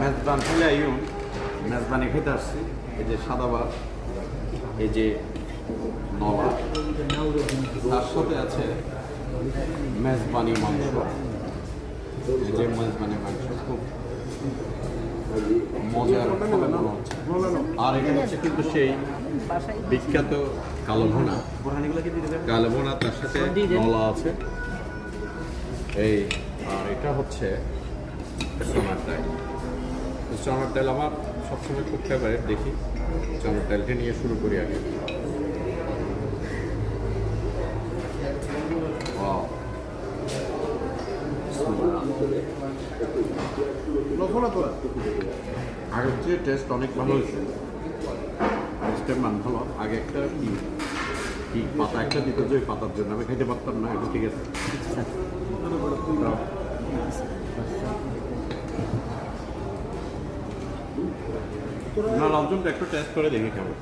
মেজবান ফেলে আইউন মেজবানি খেতে আসছি, এই যে সাদাবাদ এই যে নলা। তার সাথে আছে মেজবানি মাংস। এই যে মেজবানি মাংস, খুব মজার আর এখানে হচ্ছে কিন্তু সেই বিখ্যাত কালো ভুনা। তার সাথে নলা আছে। এই, আর এটা হচ্ছে ডাল চনার ডাল আমার সবসময় খুব ফেভারিট দেখি। চনার ডালটা নিয়ে শুরু করি আগে. আগের চেয়ে টেস্ট অনেক ভালো হয়েছে। টেস্টের মান ভালো। আগে একটা কি? কি পাতা? একটা দিত যে পাতার জন্য। আমি খেতে পারতাম না এটা ঠিক আছে। না লালচনটা একটু টেস্ট করে দেখি কেমন।